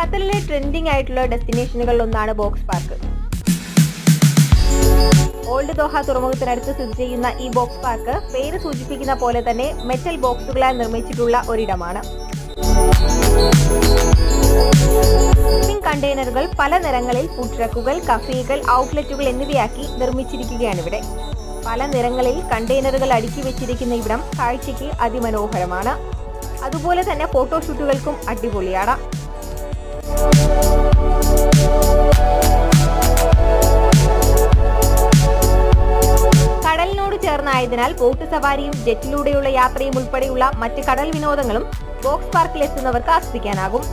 ഖത്തറിലെ ട്രെൻഡിംഗ് ആയിട്ടുള്ള ഡെസ്റ്റിനേഷനുകളിൽ ഒന്നാണ് ബോക്സ് പാർക്ക് ഓൾഡ് ദോഹ തുറമുഖത്തിനടുത്ത് സ്ഥിതി ചെയ്യുന്ന ഈ ബോക്സ് പാർക്ക് പേര് സൂചിപ്പിക്കുന്ന പോലെ തന്നെ മെറ്റൽ ബോക്സുകളാൽ നിർമ്മിച്ചിട്ടുള്ള ഒരിടമാണ്. ഷിപ്പിംഗ് കണ്ടെയ്നറുകൾ പല നിറങ്ങളിൽ ഫുഡ് ട്രക്കുകൾ കഫേകൾ ഔട്ട്ലെറ്റുകൾ എന്നിവയാക്കി നിർമ്മിച്ചിരിക്കുകയാണ് ഇവിടെ. പല നിറങ്ങളിൽ കണ്ടെയ്നറുകൾ അടുക്കി വെച്ചിരിക്കുന്ന ഇവിടം കാഴ്ചയ്ക്ക് അതിമനോഹരമാണ്. അതുപോലെ തന്നെ ഫോട്ടോഷൂട്ടുകൾക്കും അടിപൊളിയാണ്. കടലിനോട് ബോട്ട് സവാരിയും ജെറ്റിലൂടെയുള്ള യാത്രയും ഉൾപ്പെടെയുള്ള മറ്റ് കടൽ വിനോദങ്ങളും ബോക്സ് പാർക്കിലെത്തുന്നവർക്ക് ആസ്വദിക്കാനാകും.